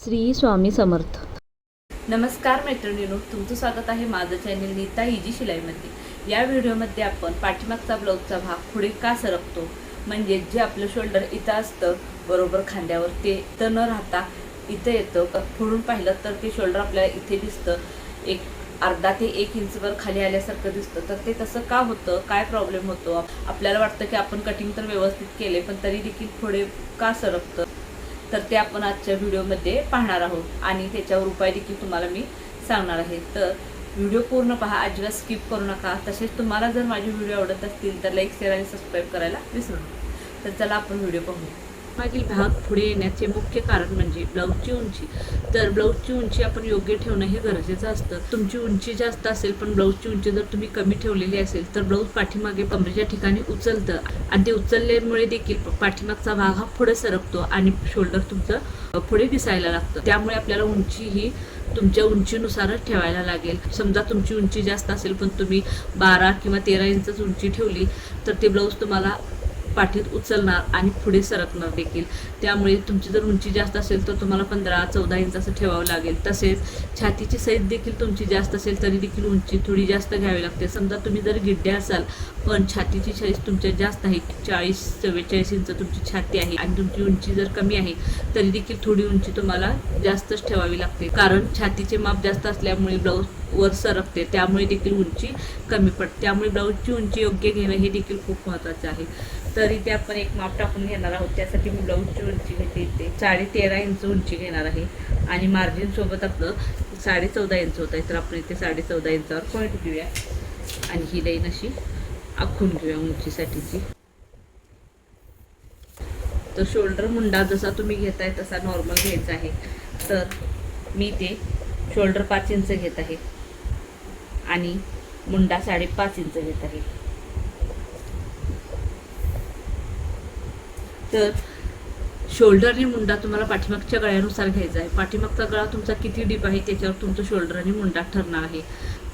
श्री स्वामी समर्थ. नमस्कार मैत्रिणीनो तुमचं स्वागत आहे माझं चॅनल नीता इजी शिलाईमध्ये. या व्हिडिओमध्ये आपण पाठीमागचा ब्लाऊजचा भाग पुढे का सरकतो? म्हणजे जे आपलं शोल्डर इथं असतं बरोबर खांद्यावर ते इथं न राहता इथं येतं. फोडून पाहिलं तर ते शोल्डर आपल्याला इथे दिसतं. एक अर्धा ते एक इंचवर खाली आल्यासारखं दिसतं. तर ते तसं का होतं? काय प्रॉब्लेम होतो? आपल्याला वाटतं की आपण कटिंग तर व्यवस्थित केले पण तरी देखील पुढे का सरकतं? तर ते आपण आजच्या व्हिडिओमध्ये पाहणार आहोत. आणि त्याच्यावर उपाय देखील तुम्हाला मी सांगणार आहे. तर व्हिडिओ पूर्ण पहा अजिबात स्किप करू नका. तसेच तुम्हाला जर माझे व्हिडिओ आवडत असतील तर लाईक शेअर आणि सबस्क्राईब करायला विसरू नका. तर चला आपण व्हिडिओ पाहू. मागील भाग पुढे येण्याचे मुख्य कारण म्हणजे ब्लाऊजची उंची. तर ब्लाऊजची उंची आपण योग्य ठेवणं हे गरजेचं असतं. तुमची उंची जास्त असेल पण ब्लाऊजची उंची जर तुम्ही कमी ठेवलेली असेल तर ब्लाऊज पाठीमागे कमरेच्या ठिकाणी उचलतं. आणि ते उचलल्यामुळे देखील पाठीमागचा भाग हा पुढे सरकतो आणि शोल्डर तुमचं पुढे दिसायला लागतं. त्यामुळे आपल्याला उंची ही तुमच्या उंचीनुसारच ठेवायला लागेल. समजा तुमची उंची जास्त असेल पण तुम्ही बारा किंवा तेरा इंचच उंची ठेवली तर ते ब्लाऊज तुम्हाला पाठीत उचलणार आणि पुढे सरकणार देखील. त्यामुळे तुमची जर उंची जास्त असेल तर तुम्हाला पंधरा चौदा इंच असं ठेवावं लागेल. तसेच छातीची साईज देखील तुमची जास्त असेल तरी देखील उंची थोडी जास्त घ्यावी लागते. समजा तुम्ही जर गिड्डे असाल पण छातीची साईज तुमच्या जास्त आहे चाळीस चव्वेचाळीस इंच तुमची छाती आहे आणि तुमची उंची जर कमी आहे तरी देखील थोडी उंची तुम्हाला जास्तच ठेवावी लागते. कारण छातीचे माप जास्त असल्यामुळे ब्लाऊज वर सरकते. त्यामुळे देखील उंची कमी पडते. त्यामुळे ब्लाऊजची उंची योग्य घेणं हे देखील खूप महत्त्वाचं आहे. तरी ते आपण एक माप टाकून घेणार आहोत. त्यासाठी मी ब्लाऊजची उंची घेते. इथे साडे तेरा इंच उंची घेणार आहे. आणि मार्जिनसोबत आपलं साडे चौदा इंच होत आहे. तर आपण इथे साडे चौदा इंचावर पॉईंट घेऊया. आणि ही लाईन अशी आखून घेऊया उंचीसाठीची. तर शोल्डर मुंडा जसा तुम्ही घेताय तसा नॉर्मल घ्यायचा आहे. तर मी ते शोल्डर पाच इंच घेत आहे. आणि मुंडा साडेपाच इंच घेत आहे. तर शोल्डर आणि मुंडा तुम्हाला पाठीमागच्या गळ्यानुसार घ्यायचा आहे. पाठीमागचा गळा तुमचा किती डीप आहे त्याच्यावर तुमचं शोल्डर आणि मुंडा ठरणार आहे.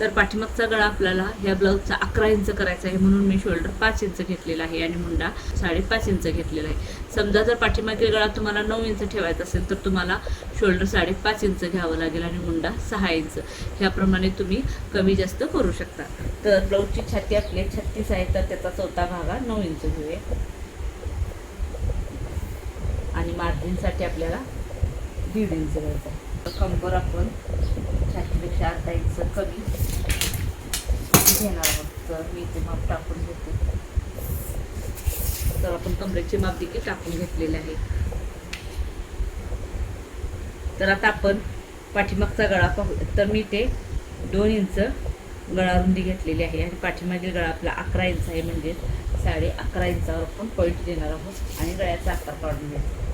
तर पाठीमागचा गळा आपल्याला ह्या ब्लाऊजचा अकरा इंच करायचा आहे म्हणून मी शोल्डर पाच इंच घेतलेला आहे आणि मुंडा साडेपाच इंच घेतलेला आहे. समजा जर पाठीमागील गळा तुम्हाला नऊ इंच ठेवायचा असेल तर तुम्हाला शोल्डर साडेपाच इंच घ्यावं लागेल आणि मुंडा सहा इंच ह्याप्रमाणे तुम्ही कमी जास्त करू शकता. तर ब्लाऊजची छाती आपली छत्तीस आहे तर त्याचा चौथा भागा नऊ इंच घेऊया. मार्जिनसाठी आपल्याला दीड इंच घ्यायचा आहे. कंबर आपण छातीपेक्षा अर्धा इंच कमी घेणार आहोत. तर मी ते माप टाकून घेते. तर आपण कमरेचे माप देखील टाकून घेतलेले आहे. तर आता आपण पाठीमागचा गळा पाहू. तर मी ते दोन इंच गळा रुंदी घेतलेली आहे आणि पाठीमागील गळा आपला अकरा इंच आहे. म्हणजे साडे अकरा इंचावर आपण पॉईंट देणार आहोत आणि गळ्याचा आकार काढून घ्यायचा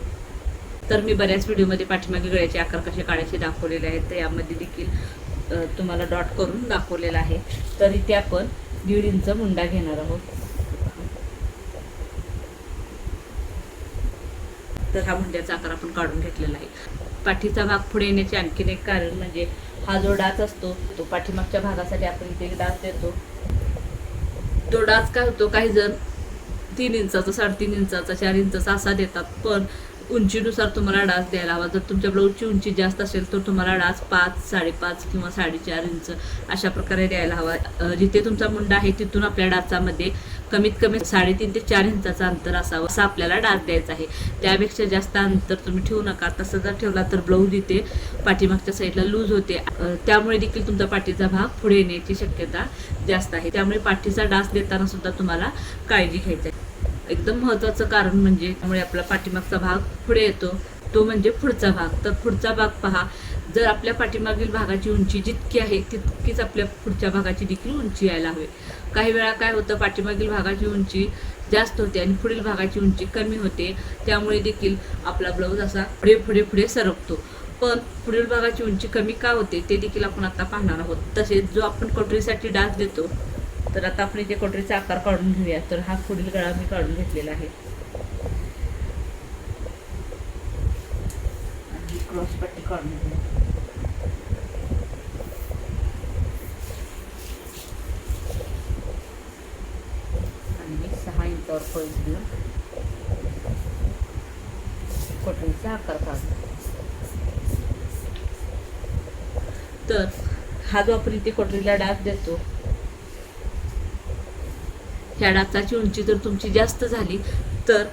तर मी बऱ्याच व्हिडिओमध्ये पाठीमागे गळ्याचे आकार कसे काढायचे दाखवलेले आहेत तर यामध्ये देखील तुम्हाला डॉट करून दाखवलेला आहे. तर इथे आपण दीड इंच मुंडा घेणार आहोत. तर हा मुंड्याचा आकार आपण काढून घेतलेला आहे. पाठीचा भाग पुढे येण्याचे आणखीन एक कारण म्हणजे हा जो डाच असतो तो पाठीमागच्या भागासाठी आपण इथे एक डाच देतो. तो डाच काय होतो काही जण तीन इंचाचा साडेतीन इंचाचा चार इंचाचा असा देतात. पण उंचीनुसार तुम्हाला डास द्यायला हवा. जर तुमच्या ब्लाऊजची उंची जास्त असेल तर तुम्हाला डास पाच साडेपाच किंवा साडेचार इंच अशा प्रकारे द्यायला हवा. जिथे तुमचा मुंडा आहे तिथून आपल्या डाचामध्ये कमीत कमी साडेतीन ते चार इंचाचं अंतर असावं असं आपल्याला डास द्यायचा आहे. त्यापेक्षा जास्त अंतर तुम्ही ठेवू नका. तसं जर ठेवला तर ब्लाऊज इथे पाठीमागच्या साईडला लूज होते. त्यामुळे देखील तुमचा पाठीचा भाग पुढे येण्याची शक्यता जास्त आहे. त्यामुळे पाठीचा डास देताना सुद्धा तुम्हाला काळजी घ्यायची आहे. एकदम महत्त्वाचं कारण म्हणजे त्यामुळे आपला पाठीमागचा भाग पुढे येतो. तो म्हणजे पुढचा भाग. तर पुढचा भाग पहा. जर आपल्या पाठीमागील भागाची उंची जितकी आहे तितकीच आपल्या पुढच्या भागाची देखील उंची यायला हवी. काही वेळा काय होतं पाठीमागील भागाची उंची जास्त होते आणि पुढील भागाची उंची कमी होते. त्यामुळे देखील आपला ब्लाऊज असा पुढे पुढे पुढे सरकतो. पण पुढील भागाची उंची कमी का होते ते देखील आपण आता पाहणार आहोत. तसेच जो आपण कटोरीसाठी डास देतो तर आता आपण इथे कटोरीचा आकार काढून घेऊया. तर हा पुढील गळा मी काढून घेतलेला आहे. आणि क्रॉस पट्टी काढून घेऊया. आणि सहा इंचावर पॉईंट देऊन कटोरीचा आकार काढतो तर हा जो आपण इथे कटोरीला डास देतो ह्या डाचाची उंची जर तुमची जास्त झाली तर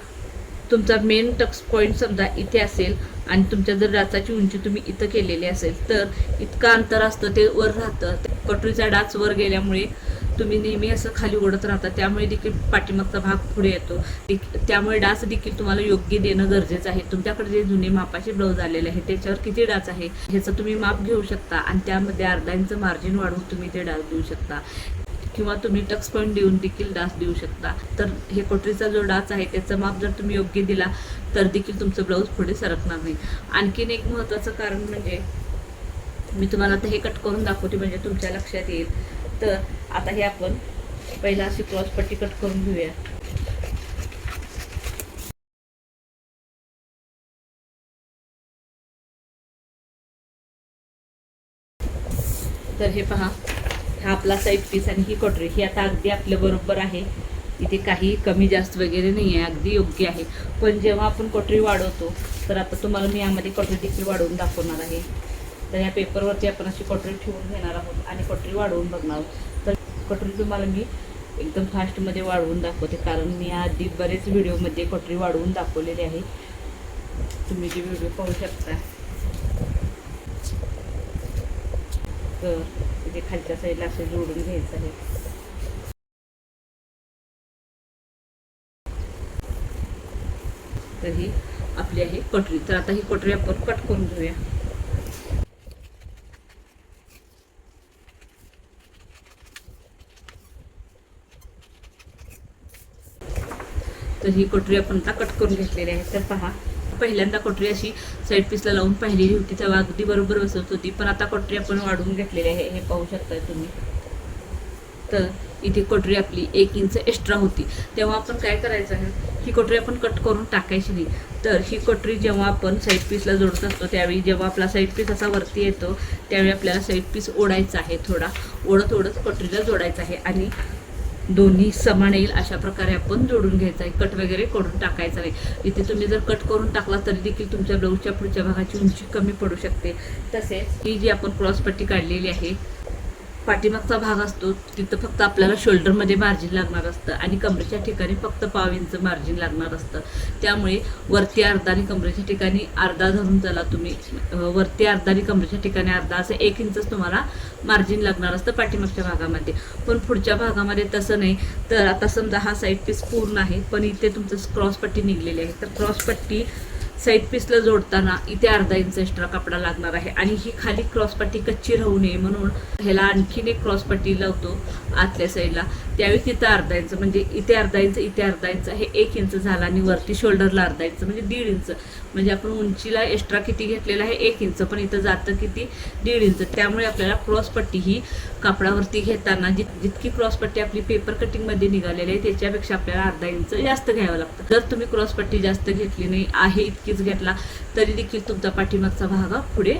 तुमचा मेन टक्स पॉईंट समजा इथे असेल आणि तुमच्या जर डाचाची उंची तुम्ही इथं केलेली असेल तर इतकं अंतर असतं ते वर राहतं. कटोरीचा डाच वर गेल्यामुळे तुम्ही नेहमी असं खाली ओढत राहता त्यामुळे देखील पाठीमागचा भाग पुढे येतो. त्यामुळे डास देखील तुम्हाला योग्य देणं गरजेचं आहे. तुमच्याकडे जे जुने मापाचे ब्लाऊज आलेले आहे त्याच्यावर किती डास आहे ह्याचं तुम्ही माप घेऊ शकता आणि त्यामध्ये अर्धा इंच मार्जिन वाढवून तुम्ही ते डास देऊ शकता. किंवा तुम्ही टक्स पॉईंट देऊन देखील डास देऊ शकता. तर हे कोटरीचा जो डास आहे त्याचा माप जर तुम्ही योग्य दिला तर देखील तुमचं ब्लाऊज पुढे सरकणार नाही. आणखीन एक महत्त्वाचं कारण म्हणजे मी तुम्हाला आता हे कट करून दाखवते म्हणजे तुमच्या लक्षात येईल. तर आता हे आपण पहिला अशी क्रॉस पट्टी कट करून घेऊया. तर हे पहा. हा आपला साईड पीस आणि ही कटोरी ही आता अगदी आपल्या बरोबर आहे. इथे काही कमी जास्त वगैरे नाही आहे अगदी योग्य आहे. पण जेव्हा आपण कटोरी वाढवतो तर आता तुम्हाला मी यामध्ये कटोरी देखील वाढवून दाखवणार आहे. तर या पेपरवरती आपण अशी कटोरी ठेवून घेणार आहोत आणि कटोरी वाढवून बघणार आहोत. तर कटोरी तुम्हाला मी एकदम फास्टमध्ये वाढवून दाखवते कारण मी आधी बरेच व्हिडिओमध्ये कटोरी वाढवून दाखवलेली आहे. तुम्ही जे व्हिडिओ पाहू शकता. तर इथे खालच्या साईडला असे जोडून घ्यायचं आहे. तर ही आपली आहे कटोरी. तर आता ही कटोरी आपण कट करून घेऊया. तर ही कटोरी आपण आता कट करून घेतलेली आहे. तर पहा पहिल्यांदा कटोरी अशी साईड पीसला लावून पाहिलेली होती तेव्हा अगदी बरोबर बसत होती. पण आता कटोरी आपण वाढवून घेतलेली आहे हे पाहू शकताय तुम्ही. तर इथे कटोरी आपली एक इंच एक्स्ट्रा होती. तेव्हा आपण काय करायचं आहे ही कटोरी आपण कट करून टाकायची नाही. तर ही कटोरी जेव्हा आपण साईड पीसला जोडत असतो त्यावेळी जेव्हा आपला साईड पीस असा वरती येतो त्यावेळी आपल्याला साईड पीस ओढायचा आहे थोडा. ओढत ओढत कटोरीला जोडायचा आहे. आणि दोन्ही समान येईल अशा प्रकारे आपण जोडून घ्यायचा आहे. कट वगैरे करून टाकायचा आहे. इथे तुम्ही जर कट करून टाकला तरी देखील तुमच्या ब्लाऊजच्या पुढच्या भागाची उंची कमी पडू शकते. तसेच ही जी आपण क्रॉस पट्टी काढलेली आहे पाठीमागचा भाग असतो तिथं फक्त आपल्याला शोल्डरमध्ये मार्जिन लागणार असतं आणि कमरेच्या ठिकाणी फक्त पाव इंच मार्जिन लागणार असतं. त्यामुळे वरती अर्धा आणि कमरेच्या ठिकाणी अर्धा धरून चला तुम्ही. वरती अर्धा आणि कमरेच्या ठिकाणी अर्धा असं एक इंचच तुम्हाला मार्जिन लागणार असतं पाठीमागच्या भागामध्ये. पण पुढच्या भागामध्ये तसं नाही. तर आता समजा हा साईड पीस पूर्ण आहे पण इथे तुमचं क्रॉस पट्टी निघलेली आहे. तर क्रॉसपट्टी साईड पीसला जोडताना इथे अर्धा इंच एक्स्ट्रा कपडा लागणार आहे. आणि ही खाली क्रॉस पट्टी कच्ची राहू नये म्हणून ह्याला आणखीन एक क्रॉस पट्टी लावतो आतल्या साईडला त्यावेळी तिथं अर्धा इंच म्हणजे इथे अर्धा इंच इथे अर्धा इंच हे एक इंच झाला आणि वरती शोल्डरला अर्धा इंच म्हणजे दीड इंच म्हणजे आपण उंचीला एक्स्ट्रा किती घेतलेला आहे? एक इंच पण इथं जातं किती? दीड इंच त्यामुळे आपल्याला क्रॉसपट्टी ही कापडावरती घेताना जित जितकी क्रॉसपट्टी आपली पेपर कटिंगमध्ये निघालेली आहे त्याच्यापेक्षा आपल्याला अर्धा इंच जास्त घ्यावं लागतं. जर तुम्ही क्रॉसपट्टी जास्त घेतली नाही आहे इतकीच घेतला तरी देखील तुमचा पाठीमागचा भाग पुढे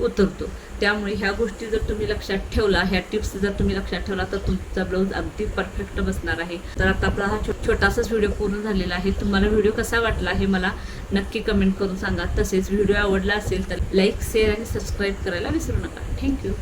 उतरतो. त्यामुळे ह्या गोष्टी जर तुम्ही लक्षात ठेवला ह्या टिप्स जर तुम्ही लक्षात ठेवला तर तुमचा ब्लाऊज अगदी परफेक्ट बसणार आहे. तर आता आपला हा छोटासाच व्हिडिओ पूर्ण झालेला आहे. तुम्हाला व्हिडिओ कसा वाटला हे मला नक्की कमेंट करून सांगा. तसेच व्हिडिओ आवडला असेल तर लाईक शेअर आणि सबस्क्राईब करायला विसरू नका. थँक्यू